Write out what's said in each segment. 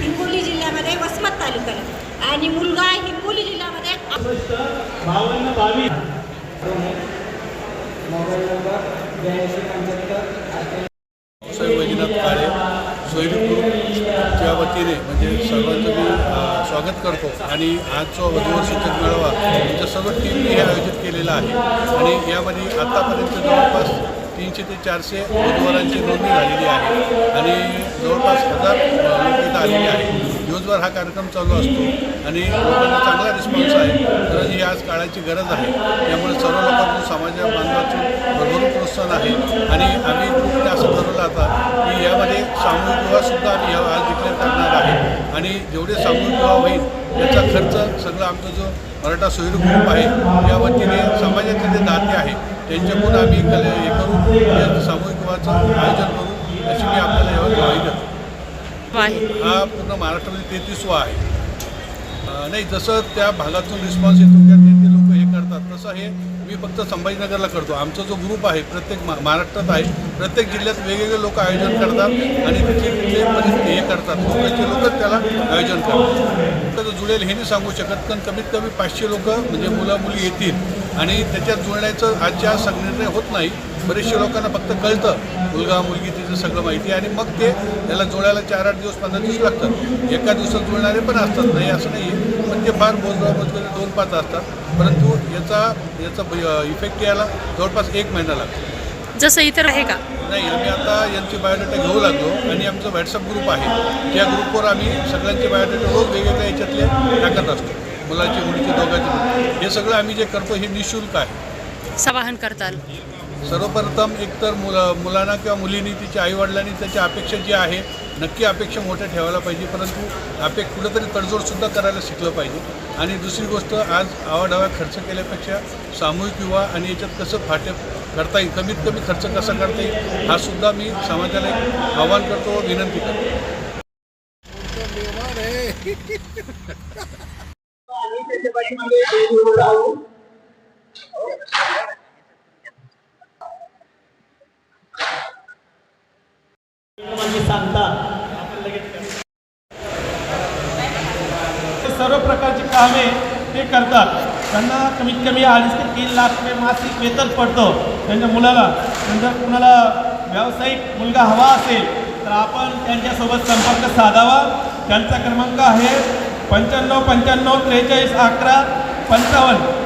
हिंगोली जिल्ह्यामध्ये वसमत तालुक्याला. आणि मुलगा हिंगोली जिल्ह्यामध्ये. बावन्न बावीस. साहेब वैजनाथ काळे सोयरी ग्रुपच्या वतीने करतो. आणि आज जो वधूवर सूचक मेळावा तुमच्या सर्व टीमने हे आयोजित केलेलं आहे. आणि यामध्ये आत्तापर्यंत जवळपास तीनशे ते चारशे वधूवरांची नोंदणी झालेली आहे. आणि जवळपास हजार लोक इथं आलेली आहे. दिवसभर हा कार्यक्रम चालू असतो. आणि लोकांना चांगला रिस्पॉन्स आहे. तर ही आज काळाची गरज आहे. त्यामुळे सर्व लोकांचं समाजा बांधवाचं भरभरून प्रोत्साहन आहे. आणि आम्ही ग्रुपने असं ठरवलं आता की यामध्ये सामूहिक विवाहसुद्धा आम्ही आज डिक्लेअर करणार आहे. आणि जेवढे सामूहिक विवाह होईल याचा खर्च सगळं आमचा जो मराठा सोयरू ग्रुप आहे या वतीने समाजाचे जे दाते आहे त्यांच्याकडून आम्ही कले हे करून सामूहिक विवाहाचं आयोजन करू अशी मी आपल्याला यावर आहे हा पूर्ण महाराष्ट्रामध्ये तेहतीसवा आहे. नाही जसं त्या भागातून रिस्पॉन्स येतो त्या ते ते लोक हे करतात तसं हे मी फक्त संभाजीनगरला करतो. आमचा जो ग्रुप आहे प्रत्येक मा महाराष्ट्रात आहे प्रत्येक जिल्ह्यात वेगवेगळे लोक आयोजन करतात आणि तिथे तिथे परिस्थिती हे म्हणजे करतात. लोकांचे लोकच त्याला आयोजन करतात. तर जुळेल हे नाही सांगू शकत पण कमीत कमी पाचशे लोक म्हणजे मुलं मुली येतील आणि त्याच्यात जुळण्याचं आजच्या आज निर्णय होत नाही. बरेचशे लोकांना फक्त कळतं. मुलगा मुलगी तिचं सगळं माहिती आहे आणि मग ते त्याला जोडायला चार आठ दिवस पंधरा दिवस लागतात. एका दिवसात जुळणारे पण असतात. नाही असं नाही ते फार मोजणारे दोन पाच असतात. परंतु याचा याचा इफेक्ट यायला जवळपास एक महिना लागतो. जसं इतर आहे का? नाही आम्ही आता यांची बायोडेटा घेऊ लागलो आणि आमचा व्हॉट्सअप ग्रुप आहे. त्या ग्रुपवर आम्ही सगळ्यांचे बायोडेटा रोज वेगवेगळ्या याच्यातले टाकत असतो. मुलाची मुलीची दोघांची. हे सगळं आम्ही जे करतो हे निशुल्क आहे. सवाहन करताल. सर्वप्रथम एकतर मुला मुलांना किंवा मुलींनी तिच्या आईवडिलांनी त्याची अपेक्षा जी आहे नक्की अपेक्षा मोठ्या ठेवायला पाहिजे परंतु अपेक्षा कुठंतरी तडजोडसुद्धा करायला शिकलं पाहिजे. आणि दुसरी गोष्ट आज आवाढावा खर्च केल्यापेक्षा सामूहिक विवाह आणि याच्यात कसं फाटे करता येईल कमीत कमी खर्च कसा करता येईल हा सुद्धा मी समाजाला एक करतो व विनंती करतो. सांगता आपण लगेच करतो. ते सर्व प्रकारची कामे ते करतात. त्यांना कमीत कमी अडीच ते तीन लाख रुपये मासिक वेतन पडतं. त्यांच्या मुलाला नंतर कुणाला व्यावसायिक मुलगा हवा असेल तर आपण त्यांच्यासोबत संपर्क साधावा. त्यांचा क्रमांक आहे पंच्याण्णव पंच्याण्णव त्रेचाळीस अकरा पंचावन्न.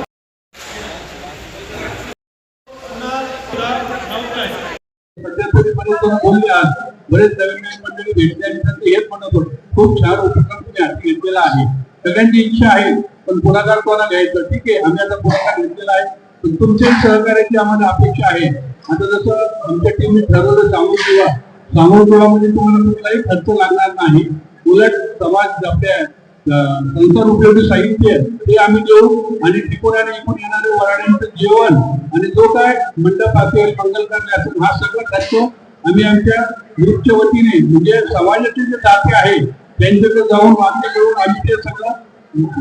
बरेच नवीन नवीन मंडळी भेटल्यानंतर हेच म्हणत होतो खूप छान उपक्रम तुम्ही हाती घेतलेला आहे. सगळ्यांची इच्छा आहे पण पुढाकार कोणा घ्यायचं? ठीक आहे आम्ही आता पुढाकार घेतलेला आहे पण तुमच्या सहकार्याची आम्हाला अपेक्षा आहे. आता जसं आमच्या टीमने ठरवलं सांगू किंवा सांगू म्हणजे तुम्हाला कुठलाही खर्च लागणार नाही. उलट समाज आपल्या संसार उपयोगी साहित्य हे आम्ही देऊ आणि टिकोऱ्याने इकडून येणारे वराड्यांचं जेवण आणि जो काय मंडप असेल मंगल कार्य असेल हा सगळं खर्च आम्ही आमच्या ग्रुपच्या वतीने म्हणजे समाजाचे जे दाते आहे त्यांच्याकडे जाऊन करून आम्ही ते सगळं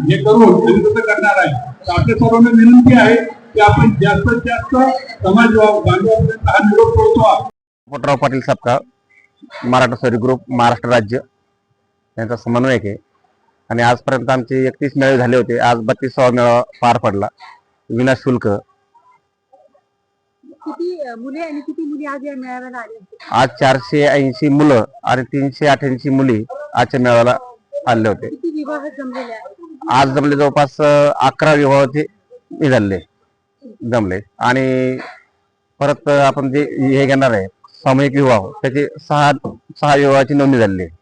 हे करून तसं करणार आहे. तर आपल्या सर्वांना विनंती आहे की आपण जास्तीत जास्त समाज बांधवापर्यंत हा निरोप पोहोचवा पोटराव पाटील सपका मराठा सरी ग्रुप महाराष्ट्र राज्य. यांचा समन्वयक आहे. आणि आजपर्यंत आमचे एकतीस मेळे झाले होते. आज बत्तीसावा मेळावा पार पडला. विनाशुल्क किती अ, मुले आणि किती मुली आज या मेळाव्याला? आज चारशे ऐंशी मुलं आणि तीनशे अठ्याऐंशी मुली आजच्या मेळाव्याला आले होते. किती विवाह जमलेले आहेत आज जमले जवळपास अकरा विवाहाचे झाले जमले. आणि परत आपण जे हे घेणार आहे सामूहिक विवाह त्याचे सहा सहा विवाहाची नोंदणी झालेली आहे